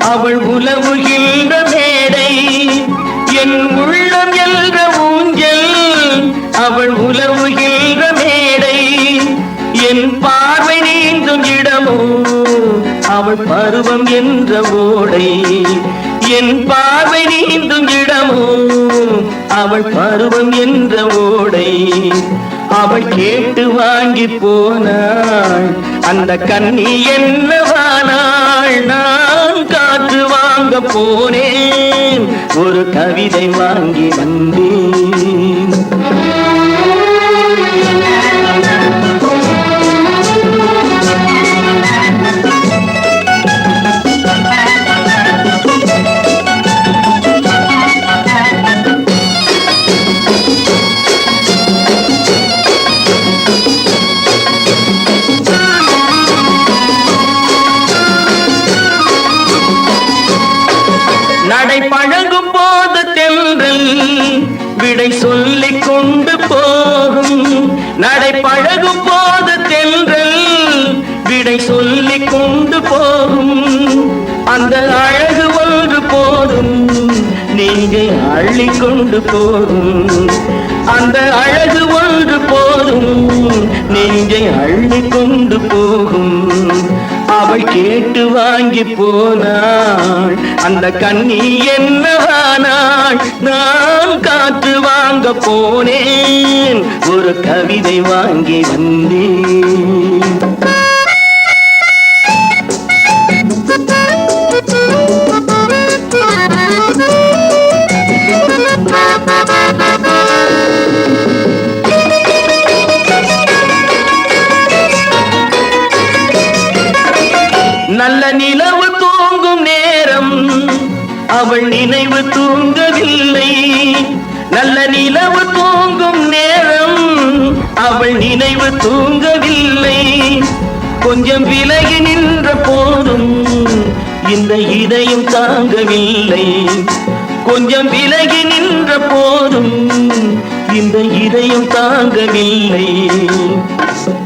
அவள் உலவுகின்ற மேடை. என் உள்ளம் என்ற ஊஞ்சல் அவள் உலவுகின்ற மேடை. என் பார்வை நீந்தும் இடமோ அவள் பருவம் என்ற ஓடை. என் பார்வை நீந்தும் இடமோ அவள் பருவம் என்ற ஓடை. அவள் கேட்டு வாங்கி போனாள். அந்த கண்ணி என்னவானாள் நான் போனேன். ஒரு கவிதை வாங்கி வந்தேன். விடை சொல்லி கொண்டு போகும். நடை பழகும் போது தென்றல் விடை சொல்லி கொண்டு போகும். அந்த அழகு ஒன்று போதும் நீங்க அள்ளி கொண்டு போகும். அந்த அழகு ஒன்று போதும் நீங்க அள்ளி கொண்டு போகும். அவள் கேட்டு வாங்கி போனாள் அந்த கண்ணி என்னவானாள் நான் காற்று வாங்க போனேன். ஒரு கவிதை வாங்கி வந்தேன். நல்ல நிலம் அவள் நினைவு தூங்கவில்லை. நல்ல நிலவு தூங்கும் நேரம் அவள் நினைவு தூங்கவில்லை. கொஞ்சம் விலகி நின்ற போதும் இந்த இதயம் தாங்கவில்லை. கொஞ்சம் விலகி நின்ற போதும் இந்த இதயம் தாங்கவில்லை.